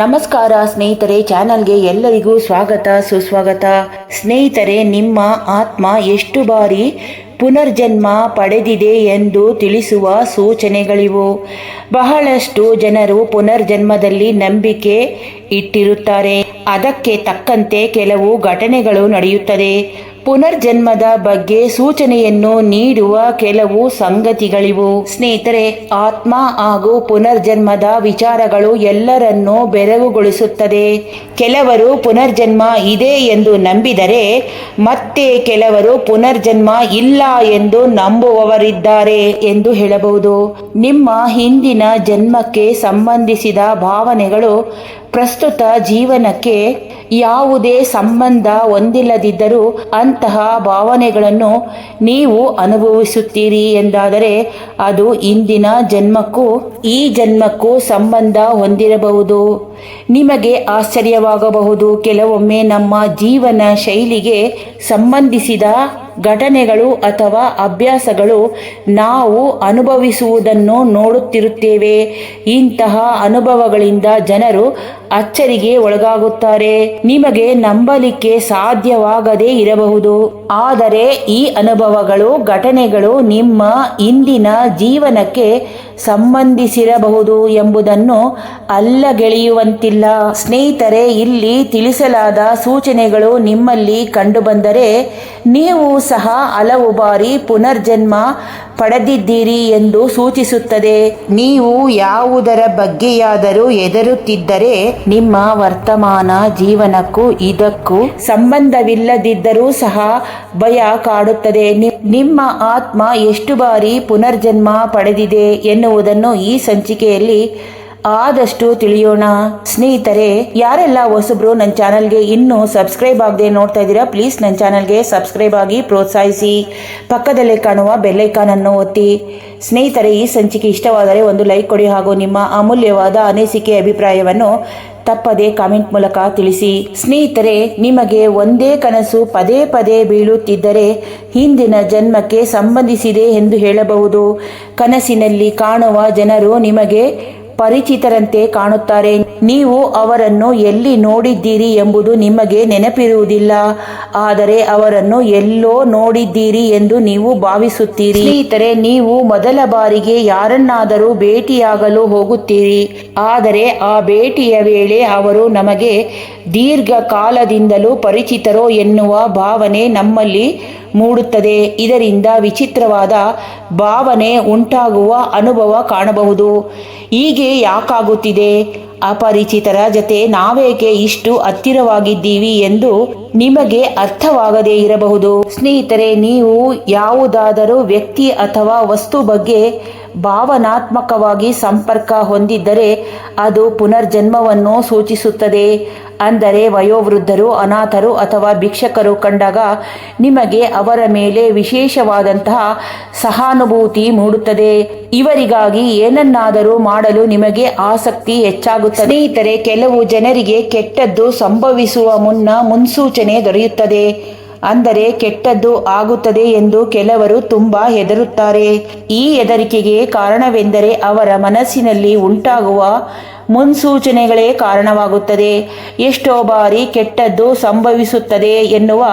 ನಮಸ್ಕಾರ ಸ್ನೇಹಿತರೆ, ಚಾನಲ್ಗೆ ಎಲ್ಲರಿಗೂ ಸ್ವಾಗತ, ಸುಸ್ವಾಗತ. ಸ್ನೇಹಿತರೆ, ನಿಮ್ಮ ಆತ್ಮ ಎಷ್ಟು ಬಾರಿ ಪುನರ್ಜನ್ಮ ಪಡೆದಿದೆ ಎಂದು ತಿಳಿಸುವ ಸೂಚನೆಗಳಿವು. ಬಹಳಷ್ಟು ಜನರು ಪುನರ್ಜನ್ಮದಲ್ಲಿ ನಂಬಿಕೆ ಇಟ್ಟಿರುತ್ತಾರೆ. ಅದಕ್ಕೆ ತಕ್ಕಂತೆ ಕೆಲವು ಘಟನೆಗಳು ನಡೆಯುತ್ತದೆ. ಪುನರ್ಜನ್ಮದ ಬಗ್ಗೆ ಸೂಚನೆಯನ್ನು ನೀಡುವ ಕೆಲವು ಸಂಗತಿಗಳಿವು. ಸ್ನೇಹಿತರೆ, ಆತ್ಮ ಹಾಗೂ ಪುನರ್ಜನ್ಮದ ವಿಚಾರಗಳು ಎಲ್ಲರನ್ನೂ ಬೆರಗುಗೊಳಿಸುತ್ತದೆ. ಕೆಲವರು ಪುನರ್ಜನ್ಮ ಇದೆ ಎಂದು ನಂಬಿದರೆ, ಮತ್ತೆ ಕೆಲವರು ಪುನರ್ಜನ್ಮ ಇಲ್ಲ ಎಂದು ನಂಬುವವರಿದ್ದಾರೆ ಎಂದು ಹೇಳಬಹುದು. ನಿಮ್ಮ ಹಿಂದಿನ ಜನ್ಮಕ್ಕೆ ಸಂಬಂಧಿಸಿದ ಭಾವನೆಗಳು ಪ್ರಸ್ತುತ ಜೀವನಕ್ಕೆ ಯಾವುದೇ ಸಂಬಂಧ ಹೊಂದಿಲ್ಲದಿದ್ದರೂ ಅಂತಹ ಭಾವನೆಗಳನ್ನು ನೀವು ಅನುಭವಿಸುತ್ತೀರಿ ಎಂದಾದರೆ ಅದು ಇಂದಿನ ಜನ್ಮಕ್ಕೂ ಈ ಜನ್ಮಕ್ಕೂ ಸಂಬಂಧ ಹೊಂದಿರಬಹುದು. ನಿಮಗೆ ಆಶ್ಚರ್ಯವಾಗಬಹುದು. ಕೆಲವೊಮ್ಮೆ ನಮ್ಮ ಜೀವನ ಶೈಲಿಗೆ ಸಂಬಂಧಿಸಿದ ಘಟನೆಗಳು ಅಥವಾ ಅಭ್ಯಾಸಗಳು ನಾವು ಅನುಭವಿಸುವುದನ್ನು ನೋಡುತ್ತಿರುತ್ತೇವೆ. ಇಂತಹ ಅನುಭವಗಳಿಂದ ಜನರು ಅಚ್ಚರಿಗೆ ಒಳಗಾಗುತ್ತಾರೆ. ನಿಮಗೆ ನಂಬಲಿಕ್ಕೆ ಸಾಧ್ಯವಾಗದೇ ಇರಬಹುದು. ಆದರೆ ಈ ಅನುಭವಗಳು, ಘಟನೆಗಳು ನಿಮ್ಮ ಇಂದಿನ ಜೀವನಕ್ಕೆ ಸಂಬಂಧಿಸಿರಬಹುದು ಎಂಬುದನ್ನು ಅಲ್ಲಗೆಳೆಯುವಂತಿಲ್ಲ ಸ್ನೇಹಿತರೆ, ಇಲ್ಲಿ ತಿಳಿಸಲಾದ ಸೂಚನೆಗಳು ನಿಮ್ಮಲ್ಲಿ ಕಂಡುಬಂದರೆ ನೀವು ಸಹ ಹಲವು ಬಾರಿ ಪುನರ್ಜನ್ಮ ಪಡೆದಿದ್ದೀರಿ ಎಂದು ಸೂಚಿಸುತ್ತದೆ. ನೀವು ಯಾವುದರ ಬಗ್ಗೆಯಾದರೂ ಎದರುತ್ತಿದ್ದರೆ ನಿಮ್ಮ ವರ್ತಮಾನ ಜೀವನಕ್ಕೂ ಇದಕ್ಕೂ ಸಂಬಂಧವಿಲ್ಲದಿದ್ದರೂ ಸಹ ಭಯ ಕಾಡುತ್ತದೆ. ನಿಮ್ಮ ಆತ್ಮ ಎಷ್ಟು ಬಾರಿ ಪುನರ್ಜನ್ಮ ಪಡೆದಿದೆ ಎನ್ನುವುದನ್ನು ಈ ಸಂಚಿಕೆಯಲ್ಲಿ ಆದಷ್ಟು ತಿಳಿಯೋಣ. ಸ್ನೇಹಿತರೆ, ಯಾರೆಲ್ಲ ಹೊಸಬ್ರು ನನ್ನ ಚಾನಲ್ಗೆ ಇನ್ನೂ ಸಬ್ಸ್ಕ್ರೈಬ್ ಆಗದೆ ನೋಡ್ತಾ ಇದ್ದೀರಾ, ಪ್ಲೀಸ್ ನನ್ನ ಚಾನಲ್ಗೆ ಸಬ್ಸ್ಕ್ರೈಬ್ ಆಗಿ ಪ್ರೋತ್ಸಾಹಿಸಿ. ಪಕ್ಕದಲ್ಲೇ ಕಾಣುವ ಬೆಲ್ಲೈಕಾನ್ ಅನ್ನು ಒತ್ತಿ. ಸ್ನೇಹಿತರೆ, ಈ ಸಂಚಿಕೆ ಇಷ್ಟವಾದರೆ ಒಂದು ಲೈಕ್ ಕೊಡಿ ಹಾಗೂ ನಿಮ್ಮ ಅಮೂಲ್ಯವಾದ ಅನಿಸಿಕೆ ಅಭಿಪ್ರಾಯವನ್ನು ತಪ್ಪದೆ ಕಾಮೆಂಟ್ ಮೂಲಕ ತಿಳಿಸಿ. ಸ್ನೇಹಿತರೆ, ನಿಮಗೆ ಒಂದೇ ಕನಸು ಪದೇ ಪದೇ ಬೀಳುತ್ತಿದ್ದರೆ ಹಿಂದಿನ ಜನ್ಮಕ್ಕೆ ಸಂಬಂಧಿಸಿದೆ ಎಂದು ಹೇಳಬಹುದು. ಕನಸಿನಲ್ಲಿ ಕಾಣುವ ಜನರು ನಿಮಗೆ ಪರಿಚಿತರಂತೆ ಕಾಣುತ್ತಾರೆ. ನೀವು ಅವರನ್ನು ಎಲ್ಲಿ ನೋಡಿದ್ದೀರಿ ಎಂಬುದು ನಿಮಗೆ ನೆನಪಿರುವುದಿಲ್ಲ, ಆದರೆ ಅವರನ್ನು ಎಲ್ಲೋ ನೋಡಿದ್ದೀರಿ ಎಂದು ನೀವು ಭಾವಿಸುತ್ತೀರಿ. ಸ್ನೇಹಿತರೆ, ನೀವು ಮೊದಲ ಬಾರಿಗೆ ಯಾರನ್ನಾದರೂ ಭೇಟಿಯಾಗಲು ಹೋಗುತ್ತೀರಿ, ಆದರೆ ಆ ಭೇಟಿಯ ವೇಳೆ ಅವರು ನಮಗೆ ದೀರ್ಘಕಾಲದಿಂದಲೂ ಪರಿಚಿತರೋ ಎನ್ನುವ ಭಾವನೆ ನಮ್ಮಲ್ಲಿ ಮೂಡುತ್ತದೆ. ಇದರಿಂದ ವಿಚಿತ್ರವಾದ ಭಾವನೆ ಉಂಟಾಗುವ ಅನುಭವ ಕಾಣಬಹುದು. ಹೀಗೆ ಯಾಕಾಗುತ್ತಿದೆ? ಅಪರಿಚಿತರ ಜತೆ ನಾವೇಕೆ ಇಷ್ಟು ಹತ್ತಿರವಾಗಿದ್ದೀವಿ ಎಂದು ನಿಮಗೆ ಅರ್ಥವಾಗದೇ ಇರಬಹುದು. ಸ್ನೇಹಿತರೆ, ನೀವು ಯಾವುದಾದರೂ ವ್ಯಕ್ತಿ ಅಥವಾ ವಸ್ತು ಬಗ್ಗೆ ಭಾವನಾತ್ಮಕವಾಗಿ ಸಂಪರ್ಕ ಹೊಂದಿದ್ದರೆ ಅದು ಪುನರ್ಜನ್ಮವನ್ನು ಸೂಚಿಸುತ್ತದೆ. ಅಂದರೆ ವಯೋವೃದ್ಧರು, ಅನಾಥರು ಅಥವಾ ಭಿಕ್ಷಕರು ಕಂಡಾಗ ನಿಮಗೆ ಅವರ ಮೇಲೆ ವಿಶೇಷವಾದಂತಹ ಸಹಾನುಭೂತಿ ಮೂಡುತ್ತದೆ. ಇವರಿಗಾಗಿ ಏನನ್ನಾದರೂ ಮಾಡಲು ನಿಮಗೆ ಆಸಕ್ತಿ ಹೆಚ್ಚಾಗುತ್ತದೆ. ಸ್ನೇಹಿತರೆ, ಕೆಲವು ಜನರಿಗೆ ಕೆಟ್ಟದ್ದು ಸಂಭವಿಸುವ ಮುನ್ನ ಮುನ್ಸೂಚನೆ ದೊರೆಯುತ್ತದೆ. ಅಂದರೆ ಕೆಟ್ಟದ್ದು ಆಗುತ್ತದೆ ಎಂದು ಕೆಲವರು ತುಂಬಾ ಹೆದರುತ್ತಾರೆ. ಈ ಹೆದರಿಕೆಗೆ ಕಾರಣವೆಂದರೆ ಅವರ ಮನಸ್ಸಿನಲ್ಲಿ ಉಂಟಾಗುವ ಮುನ್ಸೂಚನೆಗಳೇ ಕಾರಣವಾಗುತ್ತದೆ. ಎಷ್ಟೋ ಬಾರಿ ಕೆಟ್ಟದ್ದು ಸಂಭವಿಸುತ್ತದೆ ಎನ್ನುವ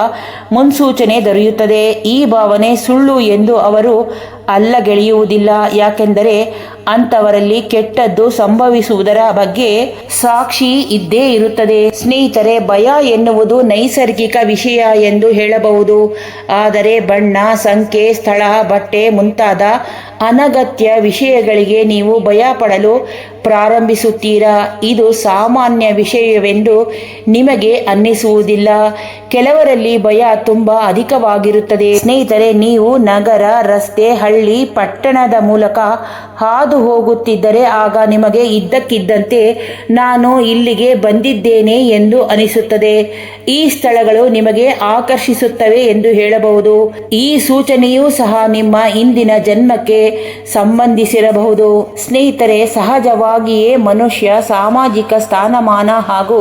ಮುನ್ಸೂಚನೆ ದೊರೆಯುತ್ತದೆ. ಈ ಭಾವನೆ ಸುಳ್ಳು ಎಂದು ಅವರು ಅಲ್ಲಗೆಳೆಯುವುದಿಲ್ಲ. ಯಾಕೆಂದರೆ ಅಂಥವರಲ್ಲಿ ಕೆಟ್ಟದ್ದು ಸಂಭವಿಸುವುದರ ಬಗ್ಗೆ ಸಾಕ್ಷಿ ಇದ್ದೇ ಇರುತ್ತದೆ. ಸ್ನೇಹಿತರೆ, ಭಯ ಎನ್ನುವುದು ನೈಸರ್ಗಿಕ ವಿಷಯ ಎಂದು ಹೇಳಬಹುದು. ಆದರೆ ಬಣ್ಣ, ಸಂಖ್ಯೆ, ಸ್ಥಳ, ಬಟ್ಟೆ ಮುಂತಾದ ಅನಗತ್ಯ ವಿಷಯಗಳಿಗೆ ನೀವು ಭಯ ಪಡಲು ಪ್ರಾರಂಭಿಸುತ್ತೀರಾ. ಇದು ಸಾಮಾನ್ಯ ವಿಷಯವೆಂದು ನಿಮಗೆ ಅನ್ನಿಸುವುದಿಲ್ಲ. ಕೆಲವರಲ್ಲಿ ಭಯ ತುಂಬಾ ಅಧಿಕವಾಗಿರುತ್ತದೆ. ಸ್ನೇಹಿತರೆ, ನೀವು ನಗರ, ರಸ್ತೆ, ಹಳ್ಳಿ, ಪಟ್ಟಣದ ಮೂಲಕ ಹಾದು ಹೋಗುತ್ತಿದ್ದರೆ ಆಗ ನಿಮಗೆ ಇದ್ದಕ್ಕಿದ್ದಂತೆ ನಾನು ಇಲ್ಲಿಗೆ ಬಂದಿದ್ದೇನೆ ಎಂದು ಅನಿಸುತ್ತದೆ. ಈ ಸ್ಥಳಗಳು ನಿಮಗೆ ಆಕರ್ಷಿಸುತ್ತವೆ ಎಂದು ಹೇಳಬಹುದು. ಈ ಸೂಚನೆಯೂ ಸಹ ನಿಮ್ಮ ಇಂದಿನ ಜನ್ಮಕ್ಕೆ ಸಂಬಂಧಿಸಿರಬಹುದು. ಸ್ನೇಹಿತರೆ, ಸಹಜವಾಗಿಯೇ ಮನುಷ್ಯ ಸಾಮಾಜಿಕ ಸ್ಥಾನಮಾನ ಹಾಗೂ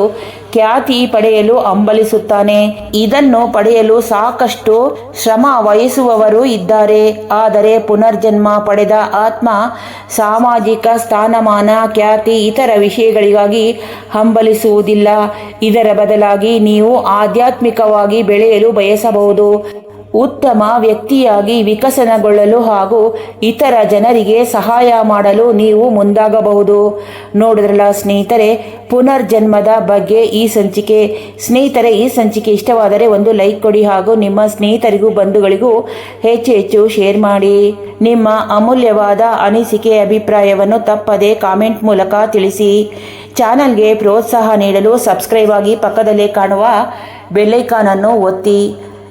ಖ್ಯಾತಿ ಪಡೆಯಲು ಅಂಬಲಿಸುತ್ತಾನೆ ಇದನ್ನು ಪಡೆಯಲು ಸಾಕಷ್ಟು ಶ್ರಮ ವಹಿಸುವವರು ಇದ್ದಾರೆ. ಆದರೆ ಪುನರ್ಜನ್ಮ ಪಡೆದ ಆತ್ಮ, ಸಾಮಾಜಿಕ ಸ್ಥಾನಮಾನ, ಖ್ಯಾತಿ ಇತರ ವಿಷಯಗಳಿಗಾಗಿ ಹಂಬಲಿಸುವುದಿಲ್ಲ. ಇದರ ಬದಲಾಗಿ ನೀವು ಆಧ್ಯಾತ್ಮಿಕವಾಗಿ ಬೆಳೆಯಲು ಬಯಸಬಹುದು. ಉತ್ತಮ ವ್ಯಕ್ತಿಯಾಗಿ ವಿಕಸನಗೊಳ್ಳಲು ಹಾಗೂ ಇತರ ಜನರಿಗೆ ಸಹಾಯ ಮಾಡಲು ನೀವು ಮುಂದಾಗಬಹುದು. ನೋಡಿದ್ರಲ್ಲ ಸ್ನೇಹಿತರೆ, ಪುನರ್ಜನ್ಮದ ಬಗ್ಗೆ ಈ ಸಂಚಿಕೆ. ಸ್ನೇಹಿತರೆ, ಈ ಸಂಚಿಕೆ ಇಷ್ಟವಾದರೆ ಒಂದು ಲೈಕ್ ಕೊಡಿ ಹಾಗೂ ನಿಮ್ಮ ಸ್ನೇಹಿತರಿಗೂ ಬಂಧುಗಳಿಗೂ ಹೆಚ್ಚು ಹೆಚ್ಚು ಶೇರ್ ಮಾಡಿ. ನಿಮ್ಮ ಅಮೂಲ್ಯವಾದ ಅನಿಸಿಕೆ, ಅಭಿಪ್ರಾಯವನ್ನು ತಪ್ಪದೆ ಕಾಮೆಂಟ್ ಮೂಲಕ ತಿಳಿಸಿ. ಚಾನಲ್ಗೆ ಪ್ರೋತ್ಸಾಹ ನೀಡಲು ಸಬ್ಸ್ಕ್ರೈಬ್ ಆಗಿ ಪಕ್ಕದಲ್ಲೇ ಕಾಣುವ ಬೆಲ್ಲೈಕಾನನ್ನು ಒತ್ತಿ.